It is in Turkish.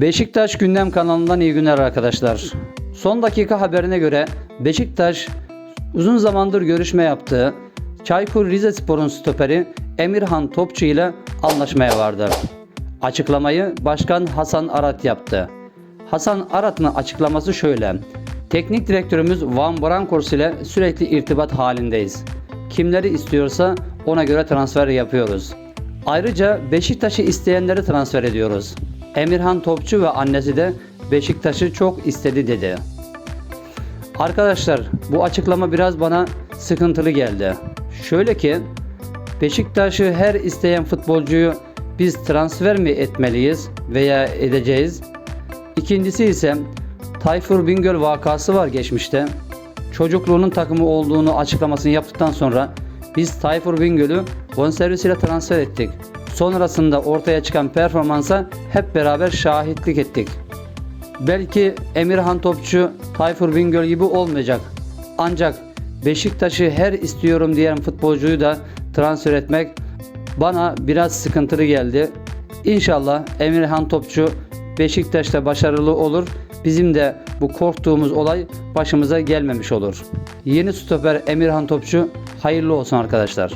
Beşiktaş Gündem kanalından iyi günler arkadaşlar. Son dakika haberine göre Beşiktaş uzun zamandır görüşme yaptığı Çaykur Rizespor'un stoperi Emirhan Topçu ile anlaşmaya vardı. Açıklamayı Başkan Hasan Arat yaptı. Hasan Arat'ın açıklaması şöyle. Teknik direktörümüz Van Bronckhorst ile sürekli irtibat halindeyiz. Kimleri istiyorsa ona göre transfer yapıyoruz. Ayrıca Beşiktaş'ı isteyenleri transfer ediyoruz. Emirhan Topçu ve annesi de Beşiktaş'ı çok istedi dedi. Arkadaşlar bu açıklama biraz bana sıkıntılı geldi. Şöyle ki Beşiktaş'ı her isteyen futbolcuyu biz transfer mi etmeliyiz veya edeceğiz? İkincisi ise Tayfur Bingöl vakası var geçmişte. Çocukluğunun takımı olduğunu açıklamasını yaptıktan sonra biz Tayfur Bingöl'ü bonservis ile transfer ettik. Sonrasında ortaya çıkan performansa hep beraber şahitlik ettik. Belki Emirhan Topçu Tayfur Bingöl gibi olmayacak. Ancak Beşiktaş'ı her istiyorum diyen futbolcuyu da transfer etmek bana biraz sıkıntılı geldi. İnşallah Emirhan Topçu Beşiktaş'ta başarılı olur. Bizim de bu korktuğumuz olay başımıza gelmemiş olur. Yeni stoper Emirhan Topçu hayırlı olsun arkadaşlar.